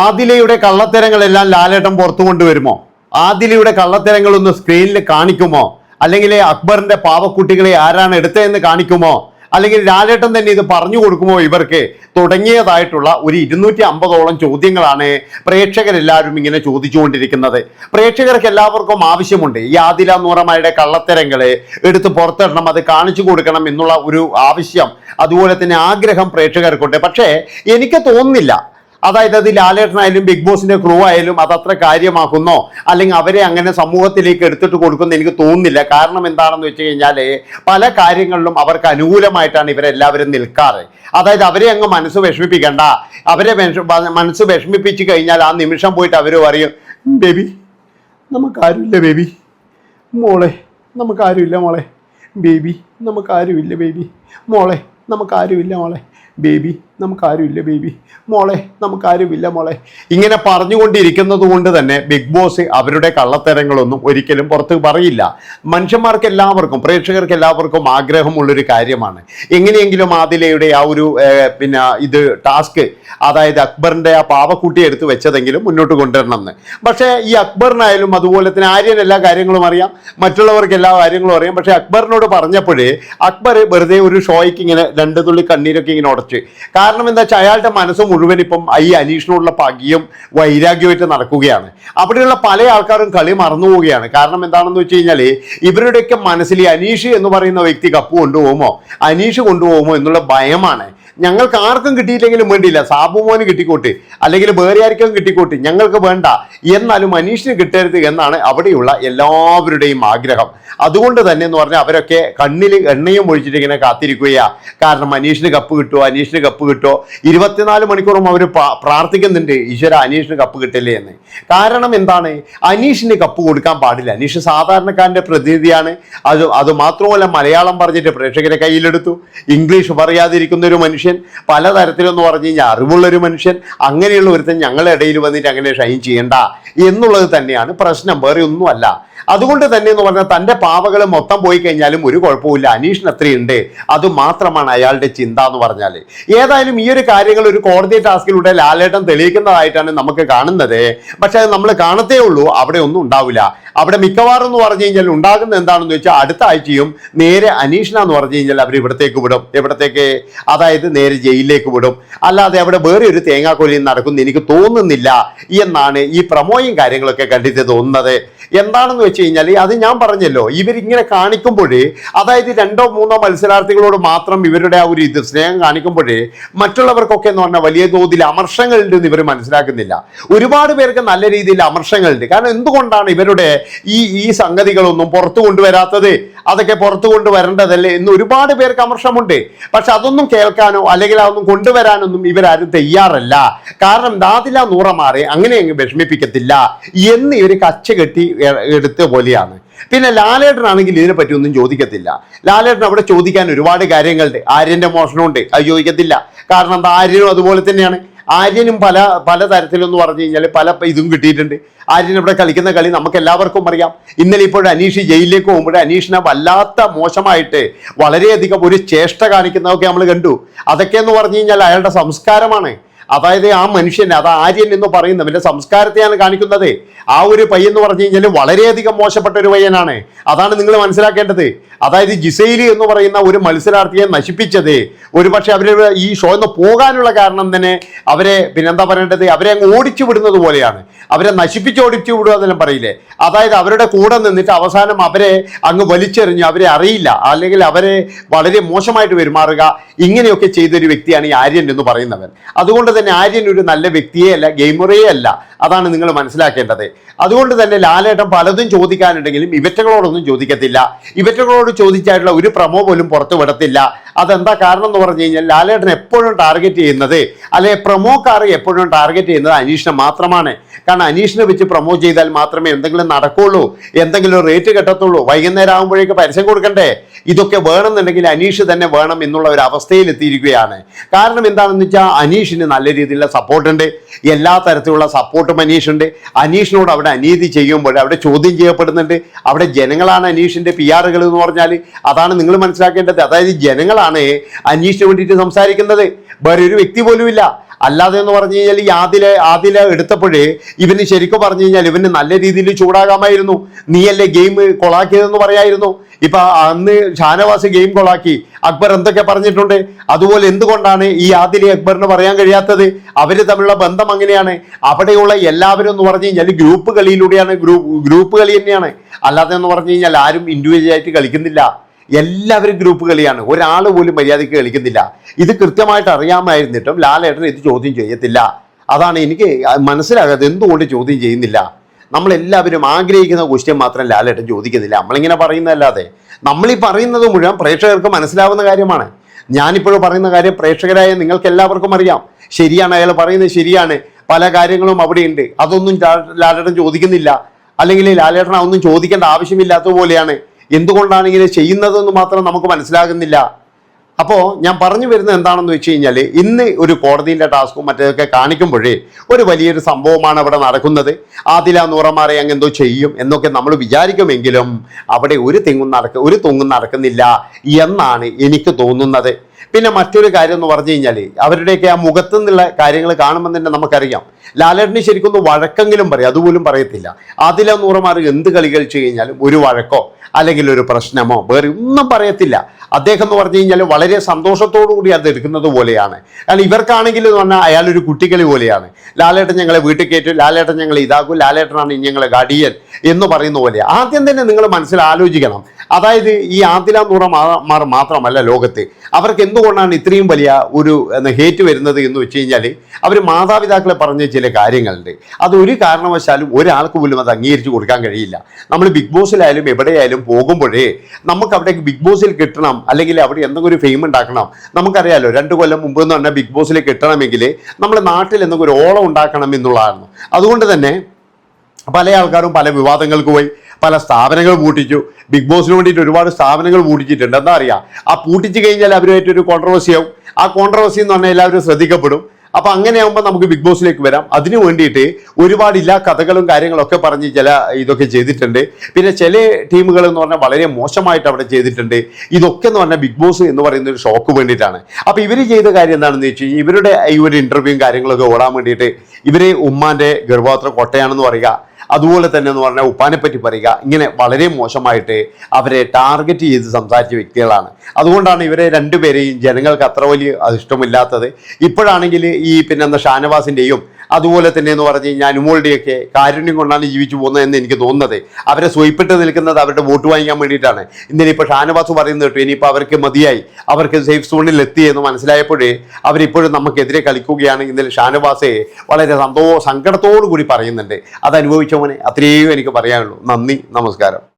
ആദിലയുടെ കള്ളത്തരങ്ങളെല്ലാം ലാലേട്ടൻ പുറത്തു കൊണ്ടുവരുമോ? ആദിലയുടെ കള്ളത്തരങ്ങളൊന്ന് സ്ക്രീനിൽ കാണിക്കുമോ? അല്ലെങ്കിൽ അക്ബറിന്റെ പാവക്കുട്ടികളെ ആരാണ് എടുത്തതെന്ന് കാണിക്കുമോ? അല്ലെങ്കിൽ ലാലേട്ടൻ തന്നെ ഇത് പറഞ്ഞു കൊടുക്കുമോ ഇവർക്ക്? തുടങ്ങിയതായിട്ടുള്ള ഒരു ഇരുന്നൂറ്റി അമ്പതോളം ചോദ്യങ്ങളാണ് പ്രേക്ഷകരെല്ലാവരും ഇങ്ങനെ ചോദിച്ചുകൊണ്ടിരിക്കുന്നത്. പ്രേക്ഷകർക്ക് എല്ലാവർക്കും ആവശ്യമുണ്ട് ഈ ആദില നൂറമായുടെ കള്ളത്തരങ്ങളെ എടുത്ത് പുറത്തിടണം അത് കാണിച്ചു കൊടുക്കണം എന്നുള്ള ഒരു ആവശ്യം അതുപോലെ തന്നെ ആഗ്രഹം പ്രേക്ഷകർക്കുണ്ട്. പക്ഷേ എനിക്ക് തോന്നുന്നില്ല അതായത് അത് ലാലേട്ടനായാലും ബിഗ് ബോസിന്റെ ക്രൂ ആയാലും അതത്ര കാര്യമാക്കുന്നോ? അല്ലെങ്കിൽ അവരെ അങ്ങനെ സമൂഹത്തിലേക്ക് എടുത്തിട്ട് കൊടുക്കുന്ന എനിക്ക് തോന്നുന്നില്ല. കാരണം എന്താണെന്ന് വെച്ച് കഴിഞ്ഞാൽ പല കാര്യങ്ങളിലും അവർക്ക് അനുകൂലമായിട്ടാണ് ഇവരെല്ലാവരും നിൽക്കാറ്. അതായത് അവരെ അങ്ങ് മനസ്സ് വിഷമിപ്പിക്കണ്ട. അവരെ മനസ്സ് വിഷമിപ്പിച്ച് കഴിഞ്ഞാൽ ആ നിമിഷം പോയിട്ട് അവർ പറയും ബേബി നമുക്കാരുമില്ല ബേബി. മോളെ നമുക്കാരുമില്ല മോളെ. ബേബി നമുക്കാരുമില്ല ബേബി. മോളെ നമുക്കാരുമില്ല മോളെ. ബേബി നമുക്കാരുമില്ല ബേബി മോളെ നമുക്കാരുമില്ല മോളെ. ഇങ്ങനെ പറഞ്ഞുകൊണ്ടിരിക്കുന്നത് കൊണ്ട് തന്നെ ബിഗ് ബോസ് അവരുടെ കള്ളത്തരങ്ങളൊന്നും ഒരിക്കലും പുറത്ത് പറയില്ല. മനുഷ്യന്മാർക്ക് എല്ലാവർക്കും പ്രേക്ഷകർക്ക് എല്ലാവർക്കും ആഗ്രഹമുള്ളൊരു കാര്യമാണ്. എങ്ങനെയെങ്കിലും ആദിലയുടെ ആ ഒരു പിന്നെ ഇത് ടാസ്ക് അതായത് അക്ബറിന്റെ ആ പാവക്കുട്ടി എടുത്ത് വെച്ചതെങ്കിലും മുന്നോട്ട് കൊണ്ടുവരണമെന്ന്. പക്ഷേ ഈ അക്ബറിനായാലും അതുപോലെ തന്നെ ആര്യൻ എല്ലാ കാര്യങ്ങളും അറിയാം. മറ്റുള്ളവർക്ക് എല്ലാ കാര്യങ്ങളും അറിയാം. പക്ഷേ അക്ബറിനോട് പറഞ്ഞപ്പോഴേ അക്ബർ വെറുതെ ഒരു ഷോയ്ക്ക് ഇങ്ങനെ രണ്ട് തുള്ളി കണ്ണീരൊക്കെ ഇങ്ങനെ ഉടച്ച്. കാരണം എന്താ വെച്ചാൽ അയാളുടെ മനസ്സ് മുഴുവൻ ഇപ്പം ഈ അനീഷിനോടുള്ള പകിയും വൈരാഗ്യമായിട്ട് നടക്കുകയാണ്. അവിടെയുള്ള പല ആൾക്കാരും കളി മറന്നു പോവുകയാണ്. കാരണം എന്താണെന്ന് വെച്ച് കഴിഞ്ഞാൽ ഇവരുടെയൊക്കെ മനസ്സിൽ ഈ അനീഷ് എന്ന് പറയുന്ന വ്യക്തി കപ്പ് കൊണ്ടുപോകുമോ? അനീഷ് കൊണ്ടുപോകുമോ എന്നുള്ള ഭയമാണ്. ഞങ്ങൾക്ക് ആർക്കും കിട്ടിയില്ലെങ്കിലും വേണ്ടിയില്ല. സാബുമോന് കിട്ടിക്കോട്ടെ. അല്ലെങ്കിൽ വേറെ ആർക്കും കിട്ടിക്കോട്ടെ. ഞങ്ങൾക്ക് വേണ്ട. എന്നാലും അനീഷിന് കിട്ടരുത് എന്നാണ് അവിടെയുള്ള എല്ലാവരുടെയും ആഗ്രഹം. അതുകൊണ്ട് തന്നെ എന്ന് പറഞ്ഞാൽ അവരൊക്കെ കണ്ണിൽ എണ്ണയും ഒഴിച്ചിട്ട് ഇങ്ങനെ കാത്തിരിക്കുകയാ. കാരണം അനീഷിന് കപ്പ് കിട്ടുമോ അനീഷിന് കപ്പ് കിട്ടുമോ ഇരുപത്തിനാല് മണിക്കൂറും അവർ പ്രാർത്ഥിക്കുന്നുണ്ട്. ഈശ്വര അനീഷിന് കപ്പ് കിട്ടില്ലേ എന്ന്. കാരണം എന്താണ്? അനീഷിന് കപ്പ് കൊടുക്കാൻ പാടില്ല. അനീഷ് സാധാരണക്കാരന്റെ പ്രതിനിധിയാണ്. അത് അത് മാത്രമല്ല മലയാളം പറഞ്ഞിട്ട് പ്രേക്ഷകരെ കയ്യിലെടുത്തു. ഇംഗ്ലീഷ് പറയാതിരിക്കുന്ന ഒരു മനുഷ്യൻ പലതരത്തിലെന്ന് പറഞ്ഞു കഴിഞ്ഞാൽ അറിവുള്ളൊരു മനുഷ്യൻ അങ്ങനെയുള്ള ഒരുത്തൻ ഞങ്ങളുടെ ഇടയിൽ വന്നിട്ട് അങ്ങനെ ഷൈൻ ചെയ്യണ്ട എന്നുള്ളത് തന്നെയാണ് പ്രശ്നം വേറെ ഒന്നുമല്ല. അതുകൊണ്ട് തന്നെ എന്ന് പറഞ്ഞാൽ തന്റെ പാവകൾ മൊത്തം പോയി കഴിഞ്ഞാലും ഒരു കുഴപ്പമില്ല അനീഷിന് അത്രയുണ്ട്. അത് മാത്രമാണ് അയാളുടെ ചിന്ത എന്ന് പറഞ്ഞാൽ ഏതായാലും ഈ ഒരു കാര്യങ്ങൾ ഒരു കോടതി ടാസ്കിലൂടെ ലാലേട്ടൻ തെളിയിക്കുന്നതായിട്ടാണ് നമുക്ക് കാണുന്നത്. പക്ഷെ അത് നമ്മൾ കാണത്തേ ഉള്ളൂ അവിടെ ഒന്നും ഉണ്ടാവില്ല. അവിടെ മിക്കവാറും എന്ന് പറഞ്ഞു കഴിഞ്ഞാൽ ഉണ്ടാകുന്ന എന്താണെന്ന് വെച്ചാൽ അടുത്ത ആഴ്ചയും നേരെ അനീഷിന എന്ന് പറഞ്ഞു കഴിഞ്ഞാൽ അവർ ഇവിടത്തേക്ക് വിടും. എവിടത്തേക്ക്? അതായത് നേരെ ജയിലിലേക്ക് വിടും. അല്ലാതെ അവിടെ വേറെ ഒരു തേങ്ങാക്കൊലിയും നടക്കുന്നു എനിക്ക് തോന്നുന്നില്ല എന്നാണ് ഈ പ്രമോയും കാര്യങ്ങളൊക്കെ കണ്ടിട്ട് തോന്നുന്നത്. എന്താണെന്ന് വെച്ച് കഴിഞ്ഞാൽ അത് ഞാൻ പറഞ്ഞല്ലോ ഇവരിങ്ങനെ കാണിക്കുമ്പോൾ അതായത് രണ്ടോ മൂന്നോ മത്സരാർത്ഥികളോട് മാത്രം ഇവരുടെ ആ ഒരു ഇത് സ്നേഹം കാണിക്കുമ്പോൾ മറ്റുള്ളവർക്കൊക്കെ എന്ന് പറഞ്ഞാൽ വലിയ തോതിൽ അമർഷങ്ങളുണ്ടെന്ന് ഇവർ മനസ്സിലാക്കുന്നില്ല. ഒരുപാട് പേർക്ക് നല്ല രീതിയിൽ അമർഷങ്ങളുണ്ട്. കാരണം എന്തുകൊണ്ടാണ് ഇവരുടെ ഈ ഈ സംഗതികളൊന്നും പുറത്തു കൊണ്ടുവരാത്തത്? അതൊക്കെ പുറത്തു കൊണ്ടുവരേണ്ടതല്ലേ എന്ന് ഒരുപാട് പേർക്ക് അമർഷമുണ്ട്. പക്ഷെ അതൊന്നും കേൾക്കാനോ അല്ലെങ്കിൽ അതൊന്നും കൊണ്ടുവരാനൊന്നും ഇവരാരും തയ്യാറല്ല. കാരണം ദാതില നൂറമാറി അങ്ങനെ അങ്ങ് വിഷമിപ്പിക്കത്തില്ല. എന്ന് ഇവർ കച്ച കെട്ടി എടുത്ത പോലെയാണ്. പിന്നെ ലാലേട്ടനാണെങ്കിൽ ഇതിനെ പറ്റി ഒന്നും ചോദിക്കത്തില്ല. ലാലേട്ടൻ അവിടെ ചോദിക്കാൻ ഒരുപാട് കാര്യങ്ങളുണ്ട്. ആര്യന്റെ മോഷണമുണ്ട്. അത് ചോദിക്കത്തില്ല. കാരണം എന്താ ആര്യനും അതുപോലെ തന്നെയാണ്. ആര്യനും പല പല തരത്തിലെന്ന് പറഞ്ഞു കഴിഞ്ഞാൽ പല ഇതും കിട്ടിയിട്ടുണ്ട്. ആര്യൻ ഇവിടെ കളിക്കുന്ന കളി നമുക്ക് എല്ലാവർക്കും അറിയാം. ഇന്നലെ ഇപ്പോൾ അനീഷ് ജയിലിലേക്ക് പോകുമ്പോൾ അനീഷിനെ വല്ലാത്ത മോശമായിട്ട് വളരെയധികം ഒരു ചേഷ്ട കാണിക്കുന്നതൊക്കെ നമ്മൾ കണ്ടു. അതൊക്കെ എന്ന് പറഞ്ഞു കഴിഞ്ഞാൽ അയാളുടെ സംസ്കാരമാണ്. അതായത് ആ മനുഷ്യൻ അത് ആര്യൻ എന്ന് പറയുന്നവന്റെ സംസ്കാരത്തെയാണ് കാണിക്കുന്നത്. ആ ഒരു പയ്യൻ എന്ന് പറഞ്ഞു കഴിഞ്ഞാൽ വളരെയധികം മോശപ്പെട്ട ഒരു പയ്യനാണ്. അതാണ് നിങ്ങൾ മനസ്സിലാക്കേണ്ടത്. അതായത് ജിസൈലി എന്ന് പറയുന്ന ഒരു മത്സരാർത്ഥിയെ നശിപ്പിച്ചത്. ഒരുപക്ഷെ അവർ ഈ ഷോ എന്ന് പോകാനുള്ള കാരണം തന്നെ അവരെ പിന്നെന്താ പറയേണ്ടത്? അവരെ അങ്ങ് ഓടിച്ചു വിടുന്നത് പോലെയാണ്. അവരെ നശിപ്പിച്ച് ഓടിച്ചു വിടുക എന്നെല്ലാം പറയില്ലേ? അതായത് അവരുടെ കൂടെ നിന്നിട്ട് അവസാനം അവരെ അങ്ങ് വലിച്ചെറിഞ്ഞു അവരെ അറിയില്ല. അല്ലെങ്കിൽ അവരെ വളരെ മോശമായിട്ട് പെരുമാറുക. ഇങ്ങനെയൊക്കെ ചെയ്തൊരു വ്യക്തിയാണ് ഈ ആര്യൻ എന്ന് പറയുന്നവൻ. അതുകൊണ്ട് തന്നെ ആര്യൻ ഒരു നല്ല വ്യക്തിയേ അല്ല ഗെയിമറേ അല്ല. അതാണ് നിങ്ങൾ മനസ്സിലാക്കേണ്ടത്. അതുകൊണ്ട് തന്നെ ലാലേട്ടൻ പലതും ചോദിക്കാനുണ്ടെങ്കിലും ഇവറ്റകളോടൊന്നും ചോദിക്കത്തില്ല. ഇവറ്റകളോട് ചോദിച്ചായിട്ടുള്ള ഒരു പ്രമോ പോലും പുറത്തു വിടത്തില്ല. അതെന്താ കാരണം എന്ന് പറഞ്ഞു കഴിഞ്ഞാൽ ലാലേട്ടൻ എപ്പോഴും ടാർഗറ്റ് ചെയ്യുന്നത് അല്ലെ പ്രമോക്കാർ എപ്പോഴും ടാർഗറ്റ് ചെയ്യുന്നത് അനീഷിനെ മാത്രമാണ്. കാരണം അനീഷിനെ വെച്ച് പ്രൊമോ ചെയ്താൽ മാത്രമേ എന്തെങ്കിലും നടക്കുള്ളൂ എന്തെങ്കിലും റേറ്റ് കിട്ടത്തുള്ളൂ. വൈകുന്നേരം ആകുമ്പോഴേക്ക് പരസ്യം കൊടുക്കണ്ടേ? ഇതൊക്കെ വേണമെന്നുണ്ടെങ്കിൽ അനീഷ് തന്നെ വേണം എന്നുള്ള ഒരു അവസ്ഥയിൽ എത്തിയിരിക്കുകയാണ് കാരണം എന്താണെന്ന് വെച്ചാൽ അനീഷിന് നല്ല രീതിയിലുള്ള സപ്പോർട്ട് ഉണ്ട്. എല്ലാ തരത്തിലുള്ള സപ്പോർട്ടും അനീഷ് ഉണ്ട്. അനീഷിനോട് അവിടെ അനീതി ചെയ്യുമ്പോൾ അവിടെ ചോദ്യം ചെയ്യപ്പെടുന്നുണ്ട്. അവിടെ ജനങ്ങളാണ് അനീഷിന്റെ പി ആറുകൾ എന്ന് പറഞ്ഞാൽ അതാണ് നിങ്ങൾ മനസ്സിലാക്കേണ്ടത്. അതായത് ജനങ്ങളാണ് അനീഷിന് വേണ്ടിയിട്ട് സംസാരിക്കുന്നത്. വേറെ ഒരു വ്യക്തി പോലുമില്ല. അല്ലാതെ എന്ന് പറഞ്ഞു കഴിഞ്ഞാൽ ഈ ആദില ആദില എടുത്തപ്പോഴേ ഇവന് ശരിക്കും പറഞ്ഞു കഴിഞ്ഞാൽ ഇവന് നല്ല രീതിയിൽ ചൂടാകാമായിരുന്നു. നീയല്ലേ ഗെയിം കൊളാക്കിയതെന്ന് പറയായിരുന്നു. ഇപ്പൊ അന്ന് ഷാനവാസ് ഗെയിം കൊളാക്കി. അക്ബർ എന്തൊക്കെ പറഞ്ഞിട്ടുണ്ട്? അതുപോലെ എന്തുകൊണ്ടാണ് ഈ ആദിലെ അക്ബറിന് പറയാൻ കഴിയാത്തത്? അവർ തമ്മിലുള്ള ബന്ധം അങ്ങനെയാണ്. അവിടെയുള്ള എല്ലാവരും എന്ന് പറഞ്ഞു കഴിഞ്ഞാൽ ഗ്രൂപ്പ് കളിയിലൂടെയാണ് ഗ്രൂപ്പ് ഗ്രൂപ്പ് കളി തന്നെയാണ്. അല്ലാതെ എന്ന് പറഞ്ഞു കഴിഞ്ഞാൽ ആരും ഇൻഡിവിജ്വൽ ആയിട്ട് കളിക്കുന്നില്ല. എല്ലാവരും ഗ്രൂപ്പ് കളിയാണ്. ഒരാൾ പോലും മര്യാദയ്ക്ക് കളിക്കുന്നില്ല. ഇത് കൃത്യമായിട്ട് അറിയാമായിരുന്നിട്ടും ലാലേട്ടൻ ഇത് ചോദ്യം ചെയ്യത്തില്ല. അതാണ് എനിക്ക് മനസ്സിലാകാതെ എന്തുകൊണ്ട് ചോദ്യം ചെയ്യുന്നില്ല? നമ്മളെല്ലാവരും ആഗ്രഹിക്കുന്ന ക്വസ്റ്റ്യൻ മാത്രം ലാലേട്ടൻ ചോദിക്കുന്നില്ല. നമ്മളിങ്ങനെ പറയുന്നതല്ലാതെ. നമ്മളീ പറയുന്നത് മുഴുവൻ പ്രേക്ഷകർക്ക് മനസ്സിലാവുന്ന കാര്യമാണ്. ഞാനിപ്പോഴും പറയുന്ന കാര്യം പ്രേക്ഷകരായ നിങ്ങൾക്ക് എല്ലാവർക്കും അറിയാം. ശരിയാണ് അയാൾ പറയുന്നത് ശരിയാണ്. പല കാര്യങ്ങളും അവിടെയുണ്ട്. അതൊന്നും ലാലേട്ടൻ ചോദിക്കുന്നില്ല. അല്ലെങ്കിൽ ലാലേട്ടൻ അതൊന്നും ചോദിക്കേണ്ട ആവശ്യമില്ലാത്ത പോലെയാണ്. എന്തുകൊണ്ടാണ് ഇങ്ങനെ ചെയ്യുന്നതെന്ന് മാത്രം നമുക്ക് മനസ്സിലാകുന്നില്ല. അപ്പോൾ ഞാൻ പറഞ്ഞു വരുന്നത് എന്താണെന്ന് വെച്ച് കഴിഞ്ഞാൽ ഇന്ന് ഒരു കോടതിയിലെ ടാസ്കും മറ്റേതൊക്കെ കാണിക്കുമ്പോഴേ ഒരു വലിയൊരു സംഭവമാണ് അവിടെ നടക്കുന്നത്. ആദില നൂറമാരെ അങ്ങ് എന്തോ ചെയ്യും എന്നൊക്കെ നമ്മൾ വിചാരിക്കുമെങ്കിലും അവിടെ ഒരു തെങ്ങും നടക്ക ഒരു തൊങ്ങും നടക്കുന്നില്ല എന്നാണ് എനിക്ക് തോന്നുന്നത്. പിന്നെ മറ്റൊരു കാര്യം എന്ന് പറഞ്ഞു കഴിഞ്ഞാൽ അവരുടെയൊക്കെ ആ മുഖത്തു നിന്നുള്ള കാര്യങ്ങൾ കാണുമ്പോൾ തന്നെ നമുക്കറിയാം. ലാലേട്ടന് ശരിക്കും ഒന്ന് വഴക്കെങ്കിലും പറയും. അതുപോലും പറയത്തില്ല. അതിലെ നൂറമാർ എന്ത് കളി കളിച്ചു കഴിഞ്ഞാലും ഒരു വഴക്കോ അല്ലെങ്കിൽ ഒരു പ്രശ്നമോ വേറെ ഒന്നും പറയത്തില്ല. അദ്ദേഹം എന്ന് പറഞ്ഞു കഴിഞ്ഞാൽ വളരെ സന്തോഷത്തോടു കൂടി അത് എടുക്കുന്നത് പോലെയാണ്. കാരണം ഇവർക്കാണെങ്കിൽ എന്ന് പറഞ്ഞാൽ അയാളൊരു കുട്ടികളി പോലെയാണ്. ലാലേട്ടൻ ഞങ്ങളെ വീട്ടിൽ കയറ്റും. ലാലേട്ടൻ ഞങ്ങളെ ഇതാക്കും. ലാലേട്ടനാണ് ഞങ്ങളെ ഗാഡിയൻ എന്ന് പറയുന്ന പോലെ. ആദ്യം തന്നെ നിങ്ങൾ മനസ്സിൽ ആലോചിക്കണം. അതായത് ഈ ആദില നൂറമാർ മാത്രമല്ല ലോകത്ത്. അവർക്ക് എന്തുകൊണ്ടാണ് ഇത്രയും വലിയ ഒരു ഹേറ്റ് വരുന്നത് എന്ന് വെച്ച് കഴിഞ്ഞാൽ അവർ മാതാപിതാക്കളെ പറഞ്ഞ ചില കാര്യങ്ങളുണ്ട്. അത് ഒരു കാരണവശാലും ഒരാൾക്ക് പോലും അത് അംഗീകരിച്ചു കൊടുക്കാൻ കഴിയില്ല. നമ്മൾ ബിഗ് ബോസിലായാലും എവിടെയായാലും പോകുമ്പോഴേ നമുക്ക് അവിടെ ബിഗ് ബോസിൽ കിട്ടണം അല്ലെങ്കിൽ അവിടെ എന്തെങ്കിലും ഒരു ഫെയിം ഉണ്ടാക്കണം. നമുക്കറിയാലോ രണ്ട് കൊല്ലം മുമ്പ് എന്ന് പറഞ്ഞാൽ ബിഗ് ബോസിൽ കിട്ടണമെങ്കിൽ നമ്മുടെ നാട്ടിൽ എന്തെങ്കിലും ഒരു ഓളം ഉണ്ടാക്കണം എന്നുള്ളതായിരുന്നു അതുകൊണ്ട് തന്നെ പല ആൾക്കാരും പല വിവാദങ്ങൾക്ക് പോയി പല സ്ഥാപനങ്ങൾ പൂട്ടിച്ചു. ബിഗ് ബോസിന് വേണ്ടിയിട്ട് ഒരുപാട് സ്ഥാപനങ്ങൾ പൂട്ടിച്ചിട്ടുണ്ട്. എന്താ അറിയാം? ആ പൂട്ടിച്ചു കഴിഞ്ഞാൽ അവരുമായിട്ടൊരു കോൺട്രവേഴ്സി ആവും. ആ കോൺട്രവേഴ്സി എന്ന് പറഞ്ഞാൽ എല്ലാവരും ശ്രദ്ധിക്കപ്പെടും. അപ്പൊ അങ്ങനെയാകുമ്പോൾ നമുക്ക് ബിഗ് ബോസിലേക്ക് വരാം. അതിനു വേണ്ടിയിട്ട് ഒരുപാട് ഇല്ലാ കഥകളും കാര്യങ്ങളൊക്കെ പറഞ്ഞ് ചില ഇതൊക്കെ ചെയ്തിട്ടുണ്ട്. പിന്നെ ചില ടീമുകൾ എന്ന് പറഞ്ഞാൽ വളരെ മോശമായിട്ട് അവിടെ ചെയ്തിട്ടുണ്ട്. ഇതൊക്കെ എന്ന് പറഞ്ഞാൽ ബിഗ് ബോസ് എന്ന് പറയുന്ന ഒരു ഷോക്ക് വേണ്ടിയിട്ടാണ്. അപ്പൊ ഇവർ ചെയ്ത കാര്യം എന്താണെന്ന് വെച്ച് കഴിഞ്ഞാൽ ഇവരുടെ ഈ ഒരു ഇന്റർവ്യൂവും കാര്യങ്ങളൊക്കെ ഓടാൻ വേണ്ടിയിട്ട് ഇവർ ഉമ്മാന്റെ ഗർഭപാത്ര കൊട്ടയാണെന്ന് പറയുക. അതുപോലെ തന്നെ എന്ന് പറഞ്ഞാൽ ഉപ്പാനെ പറ്റി പറയുക ഇങ്ങനെ വളരെ മോശമായിട്ട് അവരെ ടാർഗറ്റ് ചെയ്ത് സംസാരിച്ച വ്യക്തികളാണ്. അതുകൊണ്ടാണ് ഇവരെ രണ്ടുപേരെയും ജനങ്ങൾക്ക് അത്ര വലിയ ഇഷ്ടമില്ലാത്തത് ഇപ്പോഴാണെങ്കിൽ ഈ പിന്നെ ഷാനവാസിന്റെയും അതുപോലെ തന്നെ എന്ന് പറഞ്ഞു കഴിഞ്ഞാൽ അനുമോളുടെയൊക്കെ കാരുണ്യം കൊണ്ടാണ് ജീവിച്ചു പോകുന്നത് എന്ന് എനിക്ക് തോന്നുന്നത്. അവരെ സ്വയിപ്പിട്ട് നിൽക്കുന്നത് അവരുടെ വോട്ട് വാങ്ങിക്കാൻ വേണ്ടിയിട്ടാണ്. ഇന്നലെ ഇപ്പോൾ ഷാനവാസ് പറയുന്നത് കേട്ടു ഇനിയിപ്പോൾ അവർക്ക് മതിയായി. അവർക്ക് സേഫ് സോണിൽ എത്തി എന്ന് മനസ്സിലായപ്പോഴേ അവരിപ്പോഴും നമുക്കെതിരെ കളിക്കുകയാണ് ഇന്നലെ ഷാനവാസെ വളരെ സന്തോ സങ്കടത്തോടു കൂടി പറയുന്നുണ്ട്. അത് അനുഭവിച്ചവനെ അത്രയും എനിക്ക് പറയാനുള്ളൂ. നന്ദി നമസ്കാരം.